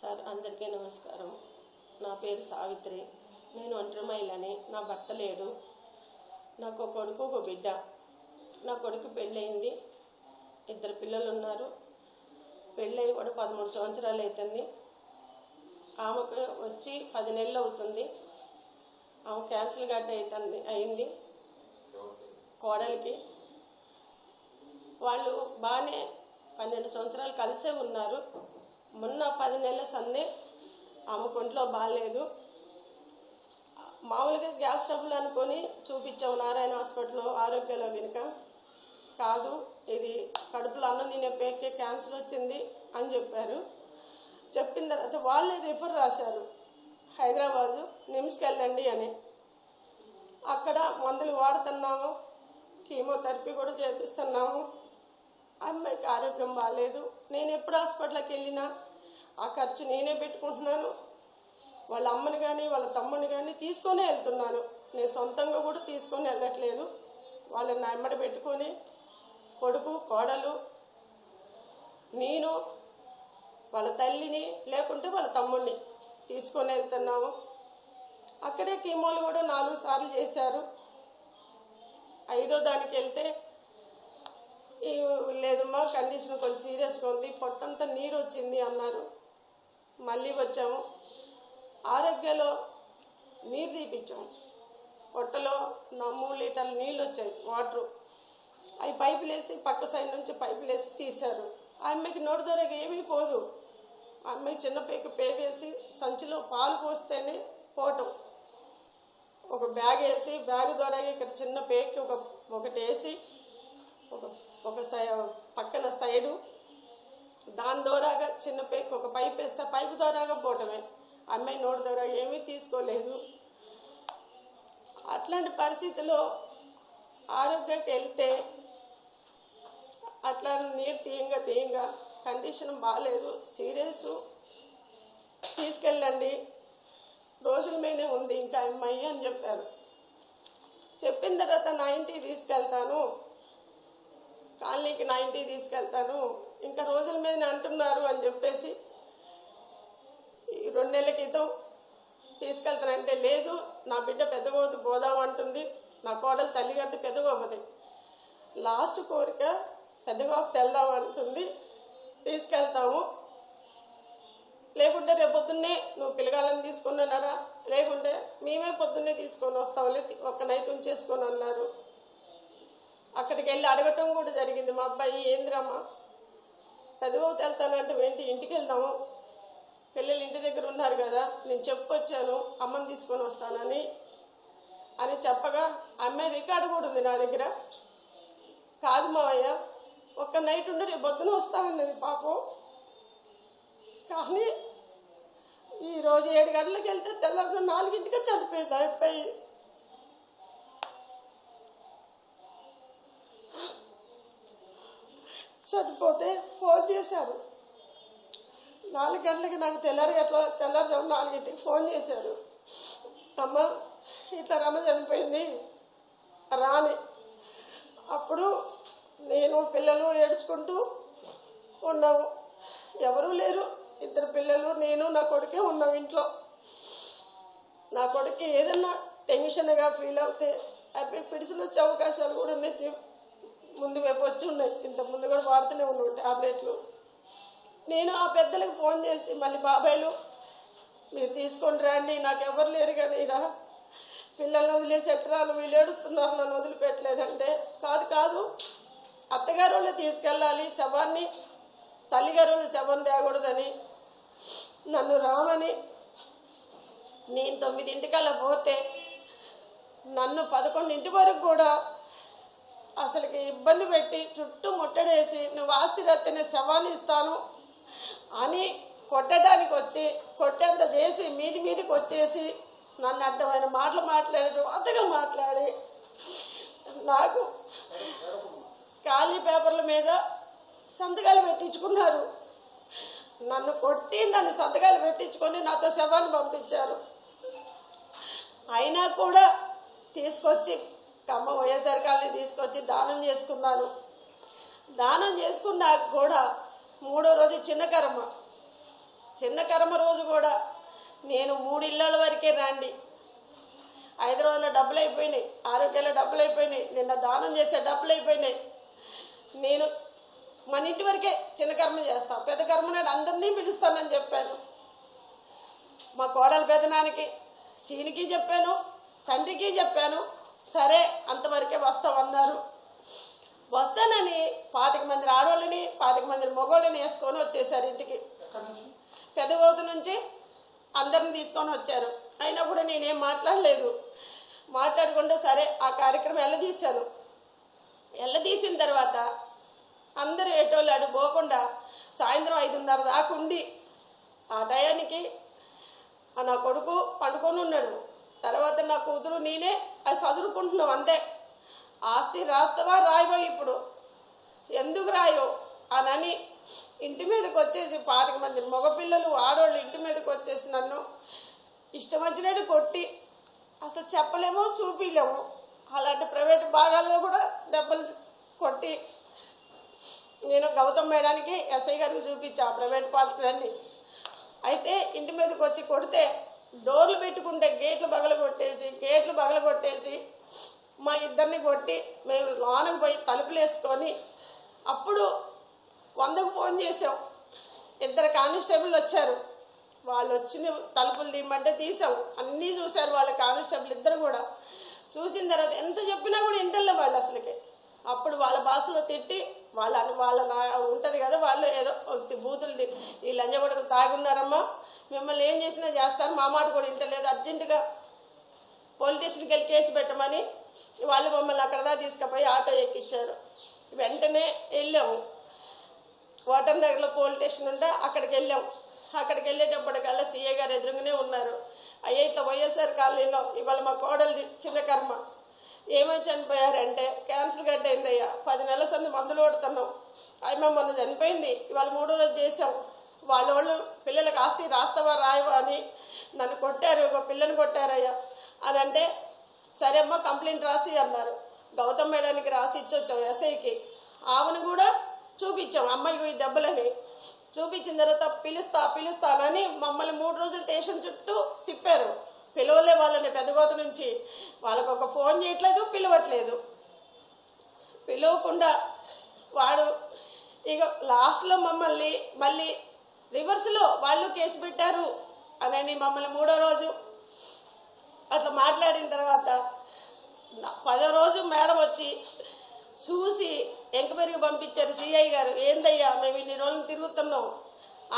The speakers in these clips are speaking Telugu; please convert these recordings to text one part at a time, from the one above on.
సార్ అందరికీ నమస్కారం. నా పేరు సావిత్రి. నేను ఒంటరి మహిళని నా భర్త లేడు. నాకు ఒక కొడుకు ఒక బిడ్డ. నా కొడుకు పెళ్ళయింది. ఇద్దరు పిల్లలు ఉన్నారు పెళ్ళయి కూడా పదమూడు సంవత్సరాలు అవుతుంది ఆమెకు వచ్చి పది నెలలు అవుతుంది. ఆమె క్యాన్సిల్ గడ్డ అవుతుంది అయింది. కోడలికి. వాళ్ళు బాగానే పన్నెండు సంవత్సరాలు కలిసే ఉన్నారు. మొన్న పది నెలల సందే ఆమె ఒంట్లో బాగాలేదు మామూలుగా గ్యాస్ ట్రబుల్ అనుకొని చూపించాము నారాయణ హాస్పిటల్లో ఆరోగ్యలో కనుక కాదు ఇది కడుపులో అన్నం తినే పేకే క్యాన్సర్ వచ్చింది అని చెప్పారు. చెప్పిన తర్వాత వాళ్ళే రిఫర్ రాశారు. హైదరాబాదు నిమ్స్కి వెళ్ళండి అని. అక్కడ మందులు వాడుతున్నాము కీమోథెరపీ కూడా చేపిస్తున్నాము. అమ్మాయికి ఆరోగ్యం బాగాలేదు నేను ఎప్పుడు హాస్పిటల్కి వెళ్ళినా ఆ ఖర్చు నేనే పెట్టుకుంటున్నాను. వాళ్ళ అమ్మని కానీ వాళ్ళ తమ్ముని కానీ తీసుకొని వెళ్తున్నాను. నేను సొంతంగా కూడా తీసుకొని వెళ్ళట్లేదు. వాళ్ళని అమ్మడి పెట్టుకొని కొడుకు కోడలు నేను వాళ్ళ తల్లిని లేకుంటే వాళ్ళ తమ్ముడిని తీసుకొని వెళ్తున్నాము. అక్కడే కీమోలు కూడా నాలుగు సార్లు చేశారు. ఐదో దానికి వెళ్తే లేదమ్మా కండిషన్ కొంచెం సీరియస్గా ఉంది. పొట్టంతా నీరు వచ్చింది అన్నారు. మళ్ళీ వచ్చాము. ఆరోగ్యలో నీరు తీపించాము పొట్టలో నా మూడు లీటర్ల నీళ్ళు వచ్చాయి వాటరు. అవి పైపులు వేసి పక్క సైడ్ నుంచి పైపులు వేసి తీశారు. ఆ అమ్మాయికి నోటి దొరక ఏమీ పోదు. ఆ అమ్మాయి చిన్న పేక పేగేసి సంచిలో పాలు పోస్తేనే పోవటం. ఒక బ్యాగ్ వేసి బ్యాగ్ ద్వారా ఇక్కడ చిన్న పేకి ఒక ఒకటి వేసి ఒక సై పక్కన సైడు. దాని ద్వారాగా చిన్న పైపు ఒక పైప్ వేస్తే పైపు ద్వారాగా పోవటమే. అమ్మాయి నోటి ద్వారా ఏమీ తీసుకోలేదు. అట్లాంటి పరిస్థితిలో ఆరోగ్యకి వెళ్తే అట్లా నీరు తీయంగా తీయంగా కండిషన్ బాగాలేదు సీరియస్. తీసుకెళ్ళండి. రోజుల మీదే ఉంది ఇంకా అమ్మాయి అని చెప్పారు. చెప్పిన తర్వాత నా ఇంటికి తీసుకెళ్తాను. కాలనీకి నా ఇంటికి తీసుకెళ్తాను. ఇంకా రోజుల మీద అంటున్నారు అని చెప్పేసి ఈ రెండు నెలల క్రితం తీసుకెళ్తానంటే లేదు నా బిడ్డ పెద్దగోదు పోదాం అంటుంది. నా కోడలు తల్లిగారిది పెద్దగోపది లాస్ట్ కోరిక పెద్దగోపు తెల్దాం అంటుంది. తీసుకెళ్తాము. లేకుంటే రేపు పొద్దున్నే నువ్వు పిలగాలని తీసుకున్నానరా లేకుంటే మేమే పొద్దున్నే తీసుకొని వస్తాంలే ఒక్క నైట్ ఉంచేసుకొని అన్నారు అక్కడికి వెళ్ళి అడగటం కూడా జరిగింది. మా అబ్బాయి ఏంద్రమ్మా చదువుకు వెళ్తానంటే ఏంటి? ఇంటికి వెళ్దాము పిల్లలు ఇంటి దగ్గర ఉన్నారు కదా నేను చెప్పొచ్చాను. అమ్మని తీసుకొని వస్తానని. అని చెప్పగా అమ్మాయి రికార్డు కూడా ఉంది నా దగ్గర. కాదు మావయ్య ఒక్క నైట్ ఉండి రేపు పొద్దున వస్తా అన్నది పాపం. కానీ ఈరోజు ఏడు గంటలకు వెళ్తే తెల్లారి నాలుగింటికే చనిపోయింది అయిపోయి చనిపోతే ఫోన్ చేశారు. నాలుగు గంటలకి నాకు తెల్లారి గట్ల తెల్లారుజాము నాలుగింటికి ఫోన్ చేశారు. అమ్మ ఇట్లా రమ్మ చనిపోయింది. రాని. అప్పుడు నేను పిల్లలు ఏడ్చుకుంటూ ఉన్నాము. ఎవరూ లేరు. ఇద్దరు పిల్లలు నేను నా కొడుకే ఉన్నాం ఇంట్లో. నా కొడుకు ఏదన్నా టెన్షన్గా ఫీల్ అవుతే అబ్బాయి పిడిసిలు వచ్చే అవకాశాలు కూడా ఉన్నాయి. ముందు వైపు వచ్చి ఉన్నాయి ఇంత ముందు కూడా వాడుతూనే ఉన్నావు ట్యాబ్లెట్లు నేను ఆ పెద్దలకు ఫోన్ చేసి మళ్ళీ బాబాయ్లు మీరు తీసుకొని రండి నాకు ఎవరు లేరు కానీ ఈడ పిల్లల్ని వదిలేసి వీళ్ళు ఏడుస్తున్నారు నన్ను వదిలిపెట్టలేదంటే. కాదు కాదు. అత్తగారు వాళ్ళే తీసుకెళ్ళాలి శవాన్ని తల్లిగారు శవం తేకూడదని. నన్ను రామని నేను తొమ్మిదింటికల్లా పోతే నన్ను పదకొండింటి వరకు కూడా అసలుకి ఇబ్బంది పెట్టి చుట్టూ ముట్టడేసి నువ్వు ఆస్తి రత్తనే శవాన్ని ఇస్తాను అని కొట్టడానికి వచ్చి కొట్టేంత చేసి మీది మీదికి వచ్చేసి నన్ను అడ్డమైన మాటలు మాట్లాడి రోతగా మాట్లాడి నాకు ఖాళీ పేపర్ల మీద సంతకాలు పెట్టించుకున్నారు. నన్ను కొట్టి నన్ను సంతకాలు పెట్టించుకొని నాతో శవాన్ని పంపించారు. అయినా కూడా తీసుకొచ్చి కమ్మ వైఎస్ఆర్ కాలనీ తీసుకొచ్చి దానం చేసుకున్నాను. దానం చేసుకున్నాక కూడా మూడో రోజు చిన్న కర్మ. చిన్న కర్మ రోజు కూడా నేను మూడు ఇళ్ళల వరకే రండి. రోజుల డబ్బులు అయిపోయినాయి ఆరోగ్యంలో డబ్బులు అయిపోయినాయి నిన్న దానం చేసే డబ్బులు అయిపోయినాయి నేను మన ఇంటి వరకే చిన్న కర్మ చేస్తా. పెద్ద కర్మ నాడు అందరినీ పిలుస్తానని చెప్పాను. మా కోడల పెదనానికి సీనికి చెప్పాను తండ్రికి చెప్పాను. సరే అంతవరకే వస్తామన్నారు వస్తానని పాతిక మంది ఆడవాళ్ళని పాతిక మంది మగవాళ్ళని వేసుకొని వచ్చేసారు ఇంటికి. ఎక్కడి నుంచి అందరిని తీసుకొని వచ్చారు. అయినా కూడా నేనేం మాట్లాడలేదు. మాట్లాడకుండా సరే ఆ కార్యక్రమం ఎల్లదీశాను. ఎల్లదీసిన తర్వాత అందరూ ఎటోళ్ళు అటు పోకుండా సాయంత్రం ఐదున్నర దాకా ఉండి ఆ టయానికి ఆ నా కొడుకు పండుకొని ఉన్నాడు. తర్వాత నా కూతురు నేనే అది చదువుకుంటున్నాం అంతే. ఆస్తి రాస్తావా రాయవో ఇప్పుడు? ఎందుకు రాయో అనని ఇంటి మీదకి వచ్చేసి పాతిక మంది మగపిల్లలు ఆడవాళ్ళు ఇంటి మీదకి వచ్చేసి నన్ను ఇష్టం వచ్చినట్టు కొట్టి అసలు చెప్పలేము చూపించలేము అలాంటి ప్రైవేట్ భాగాల్లో కూడా దెబ్బలు కొట్టి నేను గౌతమ్ మేడానికి ఎస్ఐ గారిని చూపించా ఆ ప్రైవేట్ పార్టీలన్నీ అయితే ఇంటి మీదకి వచ్చి కొడితే డోర్లు పెట్టుకుంటే గేట్లు పగలగొట్టేసి గేట్లు పగలగొట్టేసి మా ఇద్దరిని కొట్టి మేము లోనకు పోయి తలుపులు వేసుకొని అప్పుడు వందకు ఫోన్ చేసాం ఇద్దరు కానిస్టేబుల్ వచ్చారు. వాళ్ళు వచ్చిన తలుపులు తీయమంటే తీసాం అన్నీ చూశారు వాళ్ళ కానిస్టేబుల్ ఇద్దరు కూడా. చూసిన తర్వాత ఎంత చెప్పినా కూడా ఇంటర్లో వాళ్ళు అసలుకి. అప్పుడు వాళ్ళ భాషలో తిట్టి వాళ్ళ వాళ్ళ నా- ఉంటుంది కదా వాళ్ళు ఏదో బూతులు ఈ లంజగొడకు తాగున్నారమ్మా. మిమ్మల్ని ఏం చేసినా చేస్తాను మా మాట కూడా ఇంటలేదు అర్జెంటుగా పోలీస్ స్టేషన్కి వెళ్ళి కేసు పెట్టమని వాళ్ళు మమ్మల్ని అక్కడ తీసుకుపోయి ఆటో ఎక్కించారు వెంటనే వెళ్ళాము. వాటర్ నగర్లో పోలీస్ స్టేషన్ ఉంటే అక్కడికి వెళ్ళాం అక్కడికి వెళ్ళేటప్పటికల్లా సీఏ గారు ఎదురుగానే ఉన్నారు. అయ్యే ఇట్లా వైఎస్ఆర్ కాలనీలో ఇవాళ మా కోడలిది చిన్న కర్మ. ఏమని చనిపోయారంటే? క్యాన్సర్ గడ్డ అయిందయ్యా పది నెలల సంది మందులు కొడుతున్నాం. అయ్యమ్మ మొన్న చనిపోయింది. ఇవాళ మూడో రోజు చేసాం వాళ్ళ వాళ్ళు పిల్లలకు ఆస్తి రాస్తావా రాయవా అని నన్ను కొట్టారు. ఒక పిల్లని కొట్టారయ్యా. అని అంటే సరే అమ్మా కంప్లైంట్ రాసి అన్నారు. గౌతమ్ మేడానికి రాసి ఇచ్చొచ్చాం ఎస్ఐకి. ఆమెను కూడా చూపించాం. అమ్మాయికి ఈ దెబ్బలని. చూపించిన తర్వాత పిలుస్తా పిలుస్తానని మమ్మల్ని మూడు రోజులు స్టేషన్ చుట్టూ తిప్పారు. పిలవలే వాళ్ళని పెద్దగోత నుంచి. వాళ్ళకు ఒక ఫోన్ చేయట్లేదు పిలవట్లేదు. పిలవకుండా వాడు ఇక లాస్ట్లో మమ్మల్ని మళ్ళీ రివర్స్లో వాళ్ళు కేసు పెట్టారు అని మమ్మల్ని మూడో రోజు అట్లా మాట్లాడిన తర్వాత పదో రోజు మేడం వచ్చి చూసి ఎంక్వైరీకి పంపించారు సిఐ గారు. ఏందయ్యా మేము ఇన్ని రోజులు తిరుగుతున్నాం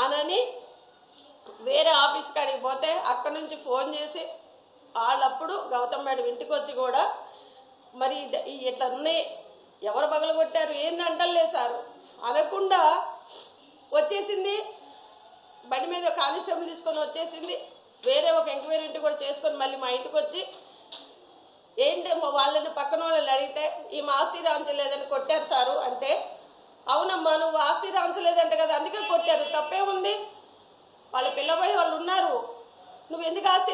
అనని వేరే ఆఫీస్ కాడికి పోతే అక్కడి నుంచి ఫోన్ చేసి వాళ్ళప్పుడు గౌతమ్ మేడం ఇంటికి వచ్చి కూడా మరి ఇది- ఈ ఇట్లా ఉన్నాయి ఎవరు పగలగొట్టారు? ఏంది అంటలే సార్. అనకుండా వచ్చేసింది. బండి మీద కానిస్టేబుల్ తీసుకొని వచ్చేసింది. వేరే ఒక ఎంక్వైరీ ఇంటి కూడా చేసుకొని మళ్ళీ మా ఇంటికి వచ్చి ఏంటి వాళ్ళని పక్కన వాళ్ళని అడిగితే ఈ మా ఆస్తి రాంచలేదని కొట్టారు సారు. అంటే అవునమ్మా నువ్వు ఆస్తి రాంచలేదంట కదా అందుకే కొట్టారు. తప్పే ఉంది వాళ్ళ పిల్లబోయే వాళ్ళు ఉన్నారు. నువ్వు ఎందుకు ఆస్తి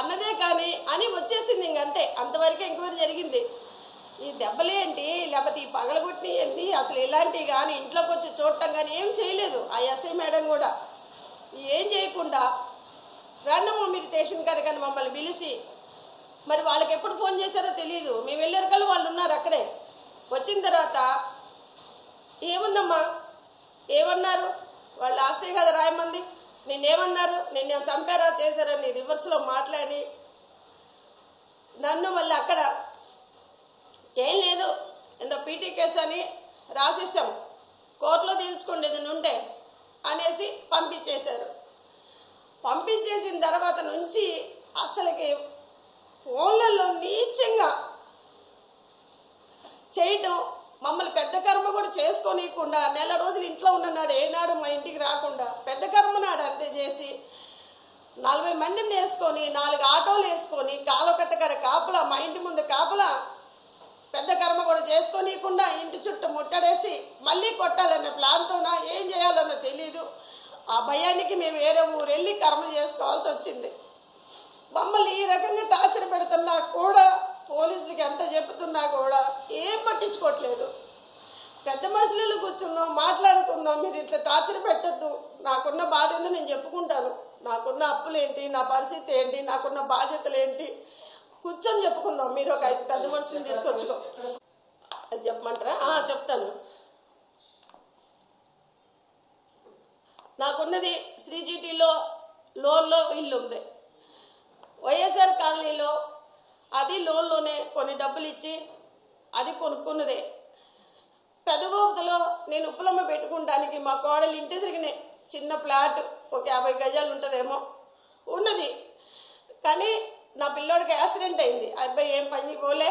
అన్నదే కానీ అని వచ్చేసింది ఇంకంతే అంతవరకే ఎంక్వైరీ జరిగింది. ఈ దెబ్బలేంటి లేకపోతే ఈ పగలగొట్టి ఏంటి అసలు ఇలాంటివి కానీ ఇంట్లోకి వచ్చి చూడటం కానీ ఏం చేయలేదు ఆ ఎస్ఐ మేడం కూడా. ఏం చేయకుండా రండమ్మ మీరు స్టేషన్ కాడ కానీ మమ్మల్ని పిలిచి మరి వాళ్ళకి ఎప్పుడు ఫోన్ చేశారో తెలియదు మేము వెళ్ళారు కల్లా వాళ్ళు ఉన్నారు అక్కడే. వచ్చిన తర్వాత ఏముందమ్మా? ఏమన్నారు? వాళ్ళు ఆస్తే కదా రాయమంది. నిన్నేమన్నారు? నిన్ను చంపారా చేశారని రివర్స్లో మాట్లాడి. నన్ను మళ్ళీ అక్కడ ఏం లేదు. ఎంతో పీటీ కేసు అని రాసేసాం కోర్టులో తీసుకోండి ఇది ఉంటే అనేసి పంపించేశారు. పంపించేసిన తర్వాత నుంచి అసలుకి ఫోన్లలో నీచంగా చేయటం మమ్మల్ని పెద్ద కర్మ కూడా చేసుకోనీయకుండా నెల రోజులు ఇంట్లో ఉన్ననాడు ఏనాడు మా ఇంటికి రాకుండా పెద్ద కర్మ నాడు అంతే చేసి నలభై మందిని వేసుకొని నాలుగు ఆటోలు వేసుకొని కాలుకట్టగడ కాపలా మా ఇంటి ముందు కాపలా పెద్ద కర్మ కూడా చేసుకోనీయకుండా ఇంటి చుట్టూ ముట్టడేసి మళ్ళీ కొట్టాలన్న ప్లాన్తోనా ఏం చేయాలన్న తెలీదు. ఆ భయానికి మేము వేరే ఊరు వెళ్ళి కర్మ చేసుకోవాల్సి వచ్చింది. మమ్మల్ని ఈ రకంగా టార్చర్ పెడుతున్నా కూడా పోలీసులకి ఎంత చెప్తున్నా కూడా ఏం పట్టించుకోవట్లేదు. పెద్ద మనుషులలో కూర్చుందాం మాట్లాడుకుందాం మీరు ఇట్లా టార్చర్ పెట్టద్దు. నాకున్న బాధ ఏందో నేను చెప్పుకుంటాను. నాకున్న అప్పులు ఏంటి నా పరిస్థితి ఏంటి నాకున్న బాధ్యతలు ఏంటి? కూర్చొని చెప్పుకుందాం. మీరు ఒక ఐదు పెద్ద మనుషులు తీసుకొచ్చుకో. అది చెప్పమంటారా? చెప్తాను. నాకున్నది శ్రీజీటీలో లోన్లో ఇల్లు ఉంది వైఎస్ఆర్ కాలనీలో అది లోన్లోనే కొన్ని డబ్బులు ఇచ్చి అది కొనుక్కున్నదే. పెదగోవతలో నేను ఉప్పులమ్మ పెట్టుకుంటానికి మా కోడలు ఇంటి తిరిగిన చిన్న ఫ్లాట్ ఒక యాభై గజాలు ఉంటుందేమో ఉన్నది. కానీ నా పిల్లోడికి యాక్సిడెంట్ అయింది. అబ్బాయి ఏం పని పోలే.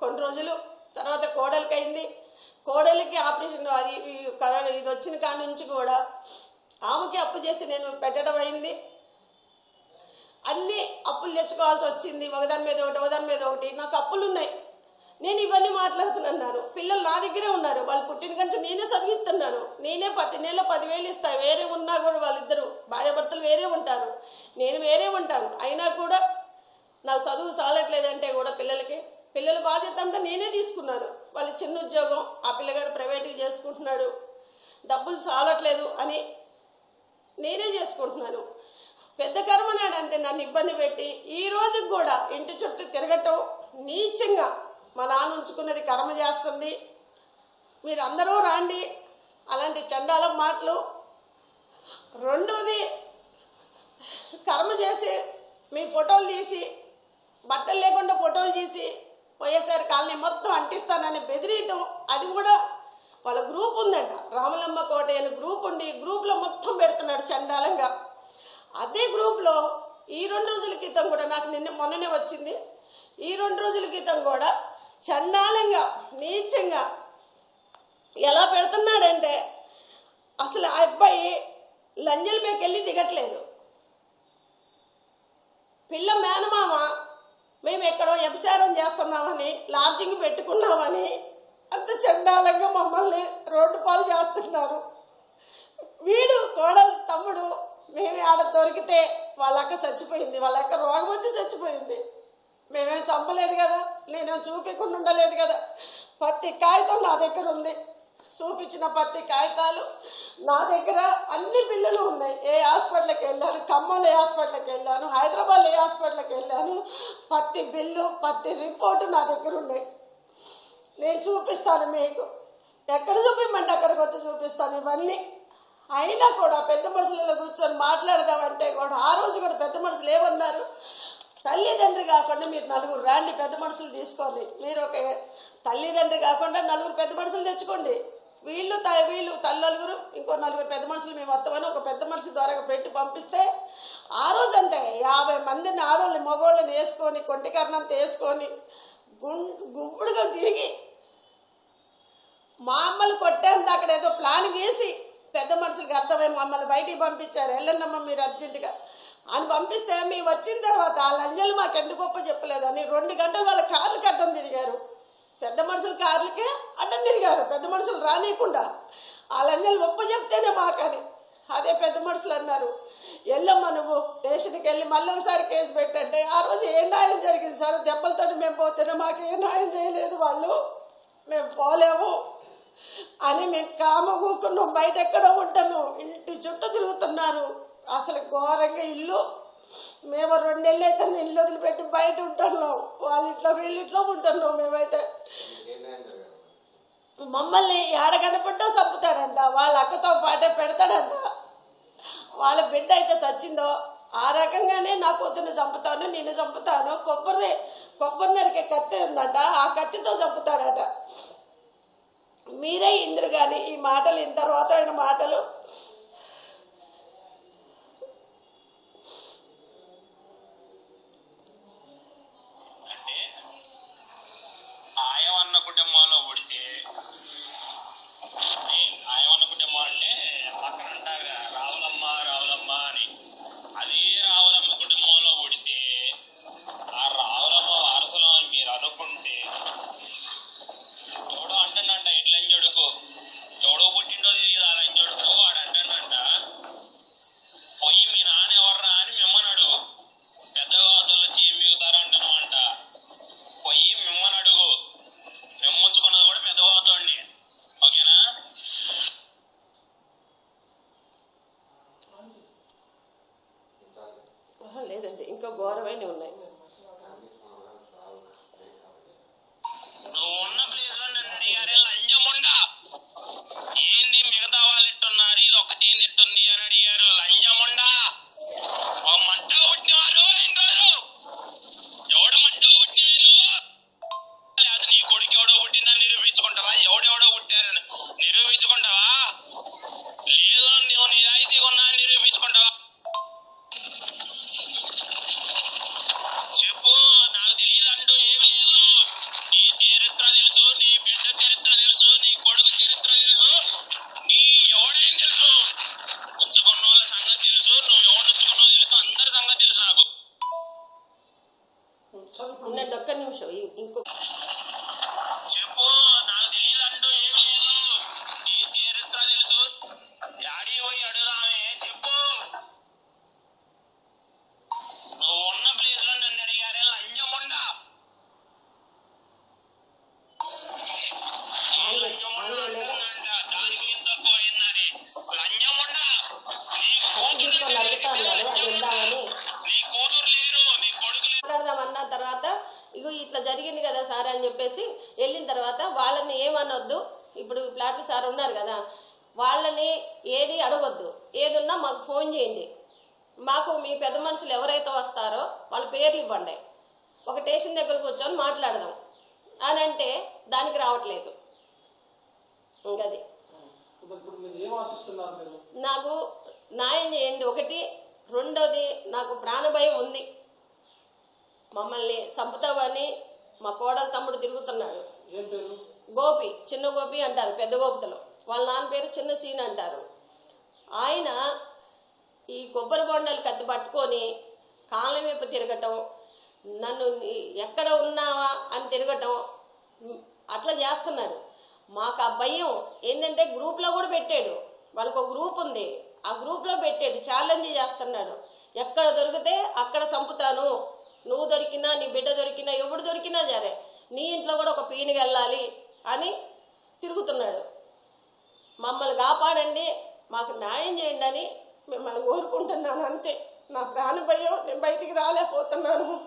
కొన్ని రోజులు తర్వాత కోడలికి అయింది కోడలికి ఆపరేషన్ అది ఈ కరోనా ఇది వచ్చిన కాడి నుంచి కూడా ఆమెకి అప్పు చేసి నేను పెట్టడం అయింది. అన్ని అప్పులు తెచ్చుకోవాల్సి వచ్చింది. ఒకదాని మీద ఒకటి ఒకదాని మీద ఒకటి. నాకు అప్పులు ఉన్నాయి నేను ఇవన్నీ మాట్లాడుతున్నాను. పిల్లలు నా దగ్గరే ఉన్నారు. వాళ్ళు పుట్టిన కంచి నేనే చదివిస్తున్నాను. నేనే ప్రతి నెల పదివేలు ఇస్తా. వేరే ఉన్నా కూడా వాళ్ళిద్దరు భార్యాభర్తలు వేరే ఉంటారు. నేను వేరే ఉంటాను. అయినా కూడా నా చదువు చాలట్లేదంటే కూడా పిల్లలకి పిల్లల బాధ్యత అంతా నేనే తీసుకున్నాను. వాళ్ళ చిన్న ఉద్యోగం ఆ పిల్లగాడు ప్రైవేట్గా చేసుకుంటున్నాడు. డబ్బులు చాలట్లేదు అని నేనే చేసుకుంటున్నాను. పెద్ద కర్మనాడు అంతే నన్ను ఇబ్బంది పెట్టి ఈ రోజు కూడా ఇంటి చుట్టూ తిరగటం నీచంగా మా నాన్న ఉంచుకున్నది కర్మ చేస్తుంది. మీరందరూ రాండి. అలాంటి చండాల మాటలు. రెండోది కర్మ చేసి మీ ఫోటోలు తీసి బట్టలు లేకుండా ఫోటోలు తీసి వైఎస్ఆర్ కాలనీ మొత్తం అంటిస్తానని బెదిరియటం అది కూడా వాళ్ళ గ్రూప్ ఉందంట. రామలమ్మ కోట అని గ్రూప్ ఉండి గ్రూప్లో మొత్తం పెడుతున్నాడు చండాలంగా. అదే గ్రూప్లో ఈ రెండు రోజుల క్రితం కూడా నాకు నిన్న మొన్ననే వచ్చింది. ఈ రెండు రోజుల క్రితం కూడా చండాలంగా నీచంగా ఎలా పెడుతున్నాడంటే అసలు ఆ అబ్బాయి లంజల మీకెళ్ళి వెళ్ళి దిగట్లేదు. పిల్ల మేనమామ మేము ఎక్కడో వ్యభిచారం చేస్తున్నామని లాడ్జింగ్ పెట్టుకున్నామని అంత చండాలంగా మమ్మల్ని రోడ్డు పాలు చేస్తున్నారు. వీడు కోడలు తమ్ముడు మేమే ఆడ దొరికితే వాళ్ళక్క చచ్చిపోయింది వాళ్ళక్క రోగం వచ్చి చచ్చిపోయింది. మేమేం చంపలేదు కదా నేనేం చూపించకుండా ఉండలేదు కదా. పత్తి కాగితం నా దగ్గర ఉంది. చూపించిన పత్తి కాగితాలు నా దగ్గర అన్ని బిల్లులు ఉన్నాయి. ఏ హాస్పిటల్కి వెళ్ళాను ఖమ్మం ఏ హాస్పిటల్కి వెళ్ళాను హైదరాబాద్ ఏ హాస్పిటల్కి వెళ్ళాను పత్తి బిల్లు పత్తి రిపోర్టు నా దగ్గర ఉన్నాయి. నేను చూపిస్తాను మీకు. ఎక్కడ చూపించమంటే అక్కడికి వచ్చి చూపిస్తాను ఇవన్నీ. అయినా కూడా పెద్ద మనుషులలో కూర్చొని మాట్లాడదామంటే కూడా ఆ రోజు కూడా పెద్ద మనుషులు ఏమన్నారు? తల్లిదండ్రి కాకుండా మీరు నలుగురు రాండి పెద్ద మనుషులు తీసుకోండి. మీరు ఒక తల్లిదండ్రి కాకుండా నలుగురు పెద్ద మనుషులు తెచ్చుకోండి. వీళ్ళు త వీళ్ళు తల్లి నలుగురు ఇంకో నలుగురు పెద్ద మనుషులు మేము వస్తామని ఒక పెద్ద మనిషి ద్వారా పెట్టి పంపిస్తే ఆ రోజు అంతే యాభై మందిని ఆడోళ్ళని మగోళ్ళని వేసుకొని కొంటికర్ణంతో వేసుకొని గుం గుంపుడుగా తిరిగి మా అమ్మలు కొట్టేంత అక్కడ ఏదో ప్లాన్ గీసి పెద్ద మనుషులకి అర్థమై మమ్మల్ని బయటికి పంపించారు. వెళ్ళండమ్మా మీరు అర్జెంటుగా. అని పంపిస్తే మేము వచ్చిన తర్వాత ఆ లంజలు మాకు ఎందుకు గొప్ప చెప్పలేదని రెండు గంటలు వాళ్ళ కార్లకి అడ్డం తిరిగారు. పెద్ద మనుషుల కార్లకే అడ్డం తిరిగారు. పెద్ద మనుషులు రానియకుండా. ఆ లంజలు గొప్ప చెప్తేనే మాకని. అదే పెద్ద మనుషులు అన్నారు. వెళ్ళమ్మా నువ్వు స్టేషన్కి వెళ్ళి మళ్ళీ ఒకసారి కేసు పెట్టంటే ఆ రోజు ఏ న్యాయం జరిగింది సార్? దెబ్బలతో మేము పోతేనే మాకు ఏ న్యాయం చేయలేదు వాళ్ళు. మేము పోలేము. అని మేము కామ కూకున్నాం బయట ఎక్కడో ఉంటాను ఇంటి చుట్టూ తిరుగుతున్నారు. అసలు ఘోరంగా ఇల్లు. మేము రెండేళ్ళు అయితే ఇల్లు వదిలిపెట్టి బయట ఉంటున్నాం. వాళ్ళ ఇంట్లో వీళ్ళ ఇంట్లో ఉంటున్నాం మేమైతే. మమ్మల్ని ఏడ కనపడ్డా చంపుతాడంట వాళ్ళ అక్కతో పాటే పెడతాడంట. వాళ్ళ బిడ్డ అయితే చచ్చిందో ఆ రకంగానే నా కూతుర్ని చంపుతాను నిన్ను చంపుతాను. కొబ్బరి కొబ్బరి నరికే కత్తి ఉందంట. ఆ కత్తితో చంపుతాడట. మీరే ఇంద్రు కానీ ఈ మాటలు ఇంత తర్వాత మాటలు మాకు మీ పెద్ద మనుషులు ఎవరైతే వస్తారో వాళ్ళ పేర్లు ఇవ్వండి. ఒక స్టేషన్ దగ్గర కూర్చొని మాట్లాడదాం. అని అంటే దానికి రావట్లేదు. ఇంకది నాకు న్యాయం చేయండి. ఒకటి రెండోది నాకు ప్రాణభయం ఉంది. మమ్మల్ని చంపుతావని మా కోడల తమ్ముడు తిరుగుతున్నాడు. గోపి చిన్న గోపి అంటారు పెద్ద గోపితలో. వాళ్ళ నాన్న పేరు చిన్న సీన్ అంటారు. ఆయన ఈ కొబ్బరి బొండాలు కత్తి పట్టుకొని కాళ్ళ వైపు తిరగటం నన్ను ఎక్కడ ఉన్నావా అని తిరగటం అట్లా చేస్తున్నాడు. మాకు ఆ భయం ఏంటంటే గ్రూప్లో కూడా పెట్టాడు. వాళ్ళకు ఒక గ్రూప్ ఉంది. ఆ గ్రూప్లో పెట్టాడు. ఛాలెంజ్ చేస్తున్నాడు. ఎక్కడ దొరికితే అక్కడ చంపుతాను. నువ్వు దొరికినా నీ బిడ్డ దొరికినా ఎవడు దొరికినా సరే నీ ఇంట్లో కూడా ఒక పీని వెళ్ళాలి అని తిరుగుతున్నాడు. మమ్మల్ని కాపాడండి మాకు న్యాయం చేయండి అని మిమ్మల్ని కోరుకుంటున్నాను అంతే. నా ప్రాణ భయం నేను బయటికి రాలేకపోతున్నాను.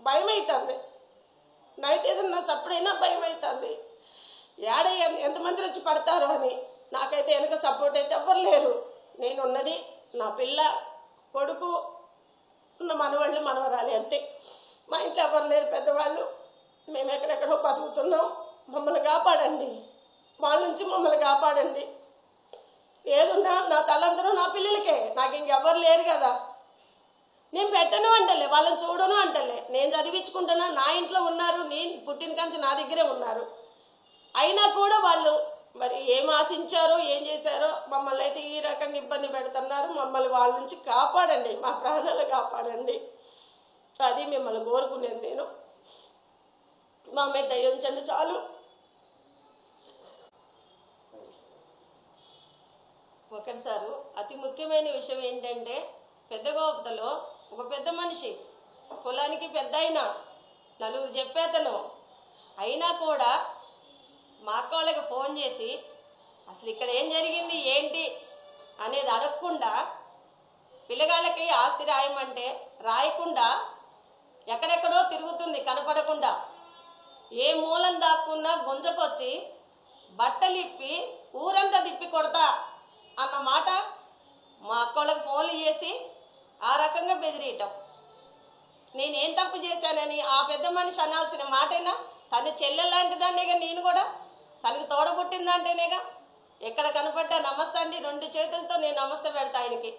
భయం అవుతుంది నైట్ ఏదన్నా సప్పుడైనా భయం అవుతుంది ఏడ ఎంతమంది వచ్చి పడతారు అని. నాకైతే వెనక సపోర్ట్ అయితే ఎవ్వరు లేరు. నేను ఉన్నది నా పిల్ల కొడుకు ఉన్న మనవాళ్ళు మనవరాలి అంతే. మా ఇంట్లో ఎవరు లేరు పెద్దవాళ్ళు. మేము ఎక్కడెక్కడో బతుకుతున్నాం. మమ్మల్ని కాపాడండి. వాళ్ళ నుంచి మమ్మల్ని కాపాడండి. ఏదున్నా నా తలందరూ నా పిల్లలకే. నాకు ఇంకెవ్వరు లేరు కదా. నేను పెట్టను అంటలే వాళ్ళని చూడను అంటలే. నేను చదివించుకుంటున్నా నా ఇంట్లో ఉన్నారు నేను పుట్టిన కంచి నా దగ్గరే ఉన్నారు. అయినా కూడా వాళ్ళు మరి ఏం ఆశించారో ఏం చేశారో మమ్మల్ని అయితే ఈ రకంగా ఇబ్బంది పెడుతున్నారు. మమ్మల్ని వాళ్ళ నుంచి కాపాడండి మా ప్రాణాలు కాపాడండి. అది మిమ్మల్ని కోరుకునేది నేను. మా మీద దయ ఉంచండి చాలు. ఒకటి సారు అతి ముఖ్యమైన విషయం ఏంటంటే పెద్ద గోపతలో ఒక పెద్ద మనిషి కులానికి పెద్ద అయినా నలుగురు చెప్పేతను అయినా కూడా మా అక్క వాళ్ళకి ఫోన్ చేసి అసలు ఇక్కడ ఏం జరిగింది? ఏంటి? అనేది అడగకుండా పిల్లగాళ్ళకి ఆస్తి రాయమంటే రాయకుండా ఎక్కడెక్కడో తిరుగుతుంది కనపడకుండా. ఏ మూలం దాక్కున్నా గుంజకొచ్చి బట్టలు ఇప్పి ఊరంతా తిప్పి కొడతా. అన్న మాట మా అక్కళ్ళకి ఫోన్లు చేసి ఆ రకంగా బెదిరియటం. నేనేం తప్పు చేశానని ఆ పెద్ద మనిషి అనాల్సిన మాటేనా? తన చెల్లెలాంటిదాన్నేగా నేను కూడా? తనకి తోడబుట్టిందంటేనేగా? ఎక్కడ కనపడ్డా నమస్తే అండి రెండు చేతులతో నేను నమస్తే పెడతా ఆయనకి.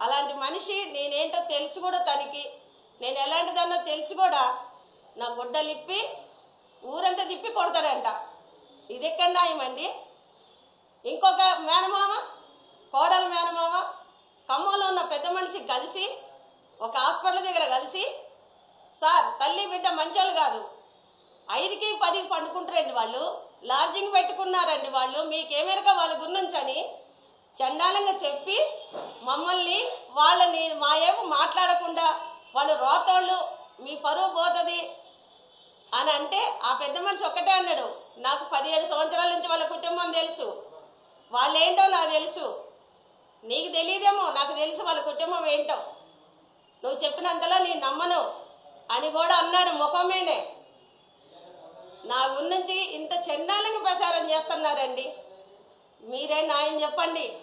అలాంటి మనిషి నేనేంటో తెలిసి కూడా తనకి. నేను ఎలాంటిదన్నో తెలిసి కూడా నా గుడ్డలిప్పి ఊరంతా తిప్పి కొడతాడంట. ఇది ఎక్కడ న్యాయమండి? ఇంకొక మేనమామ కోడల మేనమామ ఖమ్మంలో ఉన్న పెద్ద మనిషి కలిసి ఒక హాస్పిటల్ దగ్గర కలిసి సార్ తల్లి బిడ్డ మంచోళ్ళు కాదు. ఐదుకి పదికి పండుకుంటారండి వాళ్ళు. లాడ్జింగ్ పెట్టుకున్నారండి వాళ్ళు. మీకేమెరక వాళ్ళ గురించని చండాలంగా చెప్పి మమ్మల్ని వాళ్ళని మా ఏమో మాట్లాడకుండా వాళ్ళు రోతోళ్ళు మీ పరువు పోతుంది అని అంటే ఆ పెద్ద మనిషి ఒక్కటే అన్నాడు. నాకు పదిహేడు సంవత్సరాల నుంచి వాళ్ళ కుటుంబం తెలుసు. వాళ్ళేంటో నాకు తెలుసు. నీకు తెలియదేమో నాకు తెలుసు వాళ్ళ కుటుంబం ఏంటో. నువ్వు చెప్పినంతలో నేను నమ్మను అని కూడా అన్నాడు ముఖమేనే నా గురించి ఇంత చెండాలంగా ప్రచారం చేస్తున్నారండి. మీరే న్యాయం చెప్పండి.